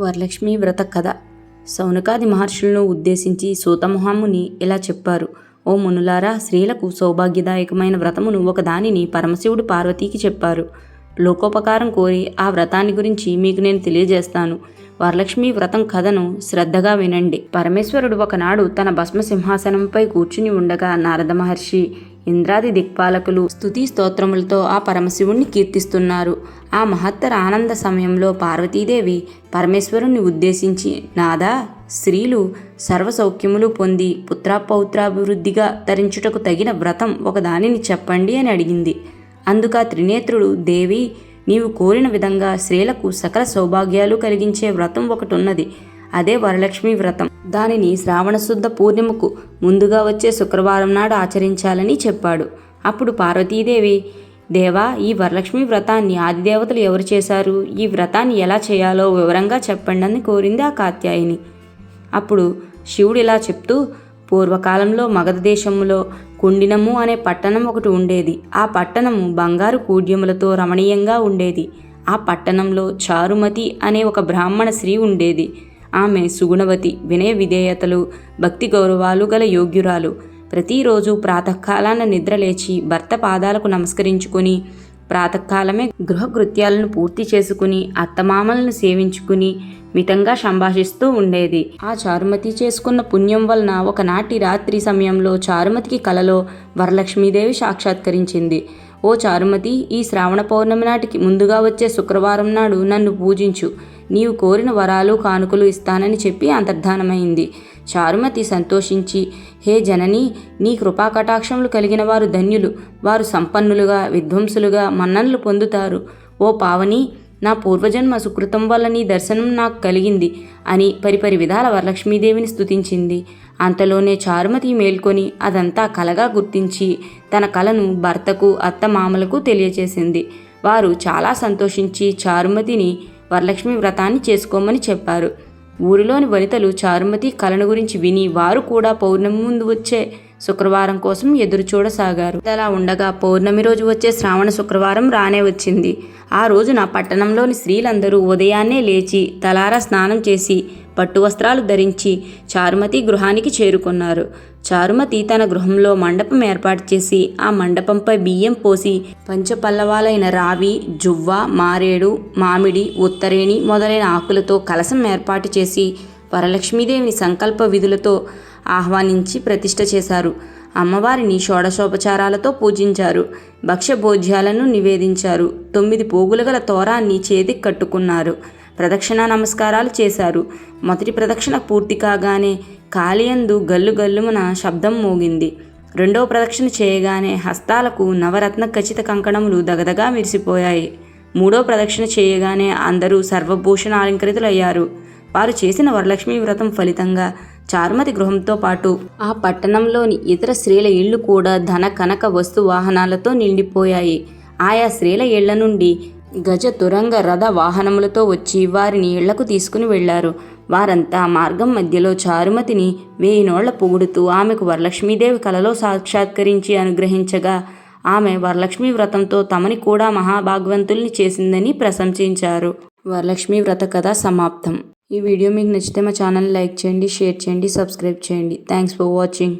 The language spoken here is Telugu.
వరలక్ష్మి వ్రత కథ. సౌనకాది మహర్షులను ఉద్దేశించి సూతమహాముని ఇలా చెప్పారు. ఓ మునులారా స్త్రీలకు సౌభాగ్యదాయకమైన వ్రతమును ఒకదానిని పరమశివుడు పార్వతీకి చెప్పారు. లోకోపకారం కోరి ఆ వ్రతాన్ని గురించి మీకు నేను తెలియజేస్తాను. వరలక్ష్మి వ్రతం కథను శ్రద్ధగా వినండి. పరమేశ్వరుడు ఒకనాడు తన భస్మ సింహాసనంపై కూర్చుని ఉండగా నారద మహర్షి ఇంద్రాది దిక్పాలకులు స్తుతి స్తోత్రములతో ఆ పరమశివుణ్ణి కీర్తిస్తున్నారు. ఆ మహత్తర ఆనంద సమయంలో పార్వతీదేవి పరమేశ్వరుణ్ణి ఉద్దేశించి నాదా స్త్రీలు సర్వసౌఖ్యములు పొంది పుత్రపౌత్రాభివృద్ధిగా తరించుటకు తగిన వ్రతం ఒకదానిని చెప్పండి అని అడిగింది. అందుక త్రినేత్రుడు దేవి నీవు కోరిన విధంగా స్త్రీలకు సకల సౌభాగ్యాలు కలిగించే వ్రతం ఒకటి ఉన్నది. అదే వరలక్ష్మి వ్రతం. దానిని శ్రావణశుద్ధ పూర్ణిమకు ముందుగా వచ్చే శుక్రవారం నాడు ఆచరించాలని చెప్పాడు. అప్పుడు పార్వతీదేవి దేవా ఈ వరలక్ష్మి వ్రతాన్ని ఆదిదేవతలు ఎవరు చేశారు? ఈ వ్రతాన్ని ఎలా చేయాలో వివరంగా చెప్పండి అని కోరింది ఆ కాత్యాయిని. అప్పుడు శివుడు ఇలా చెప్తూ పూర్వకాలంలో మగధ దేశంలో కుండినము అనే పట్టణం ఒకటి ఉండేది. ఆ పట్టణము బంగారు కూడ్యములతో రమణీయంగా ఉండేది. ఆ పట్టణంలో చారుమతి అనే ఒక బ్రాహ్మణ స్త్రీ ఉండేది. ఆమె సుగుణవతి వినయ విధేయతలు భక్తి గౌరవాలు గల యోగ్యురాలు. ప్రతిరోజు ప్రాతకాలాన నిద్రలేచి భర్త పాదాలకు నమస్కరించుకొని ప్రాతకాలమే గృహకృత్యాలను పూర్తి చేసుకుని అత్తమామలను సేవించుకుని మితంగా సంభాషిస్తూ ఉండేది. ఆ చారుమతి చేసుకున్న పుణ్యం వలన ఒకనాటి రాత్రి సమయంలో చారుమతికి కలలో వరలక్ష్మీదేవి సాక్షాత్కరించింది. ఓ చారుమతి ఈ శ్రావణ పౌర్ణమి నాటికి ముందుగా వచ్చే శుక్రవారం నాడు నన్ను పూజించు. నీవు కోరిన వరాలు కానుకలు ఇస్తానని చెప్పి అంతర్ధానమైంది. చారుమతి సంతోషించి హే జనని నీ కృపాకటాక్షములు కలిగిన వారు ధన్యులు. వారు సంపన్నులుగా విధ్వంసులుగా మన్ననలు పొందుతారు. ఓ పావని నా పూర్వజన్మ సుకృతం వల్ల నీ దర్శనం నాకు కలిగింది అని పరిపరి విధాల వరలక్ష్మీదేవిని స్థుతించింది అంతలోనే చారుమతి మేల్కొని అదంతా కలగా గుర్తించి తన కలను భర్తకు అత్తమామలకు తెలియచేసింది. వారు చాలా సంతోషించి చారుమతిని వరలక్ష్మి వ్రతాన్ని చేసుకోమని చెప్పారు. ఊరిలోని వనితలు చారుమతి కలను గురించి విని వారు కూడా పౌర్ణమి ముందు వచ్చే శుక్రవారం కోసం ఎదురు చూడసాగారు. అలా ఉండగా పౌర్ణమి రోజు వచ్చే శ్రావణ శుక్రవారం రానే వచ్చింది. ఆ రోజున పట్టణంలోని స్త్రీలందరూ ఉదయాన్నే లేచి తలారా స్నానం చేసి పట్టు వస్త్రాలు ధరించి చారుమతి గృహానికి చేరుకున్నారు. చారుమతి తన గృహంలో మండపం ఏర్పాటు చేసి ఆ మండపంపై బియ్యం పోసి పంచపల్లవాలైన రావి జువ్వ మారేడు మామిడి ఉత్తరేణి మొదలైన ఆకులతో కలసం ఏర్పాటు చేసి వరలక్ష్మీదేవిని సంకల్ప విధులతో ఆహ్వానించి ప్రతిష్ట చేశారు. అమ్మవారిని షోడశోపచారాలతో పూజించారు. భక్ష్యభోజ్యాలను నివేదించారు. తొమ్మిది పోగులు గల తోరాన్ని చేతికి కట్టుకున్నారు. ప్రదక్షిణ నమస్కారాలు చేశారు. మొదటి ప్రదక్షిణ పూర్తి కాగానే కాలియందు గల్లు గల్లుమున శబ్దం మోగింది. రెండవ ప్రదక్షిణ చేయగానే హస్తాలకు నవరత్న ఖచ్చిత కంకణములు దగదగా మెరిసిపోయాయి మూడో ప్రదక్షిణ చేయగానే అందరూ సర్వభూషణ అలంకృతులయ్యారు వారు చేసిన వరలక్ష్మి వ్రతం ఫలితంగా చారుమతి గృహంతో పాటు ఆ పట్టణంలోని ఇతర స్త్రీల ఇళ్ళు కూడా ధన కనక వస్తు వాహనాలతో నిండిపోయాయి. ఆయా స్త్రీల ఇళ్ళ నుండి గజ తురంగ రథ వాహనములతో వచ్చి వారిని ఇళ్ళకు తీసుకుని వెళ్ళారు వారంతా మార్గం మధ్యలో చారుమతిని వేయి నోళ్ళ పొగుడుతూ ఆమెకు వరలక్ష్మీదేవి కలలో సాక్షాత్కరించి అనుగ్రహించగా ఆమె వరలక్ష్మి వ్రతంతో తమని కూడా మహాభాగ్యవంతుల్ని చేసిందని ప్రశంసించారు. వరలక్ష్మి వ్రత కథ సమాప్తం. ఈ వీడియో మీకు నచ్చితే మా ఛానల్ లైక్ చేయండి షేర్ చేయండి సబ్స్క్రైబ్ చేయండి. Thanks for watching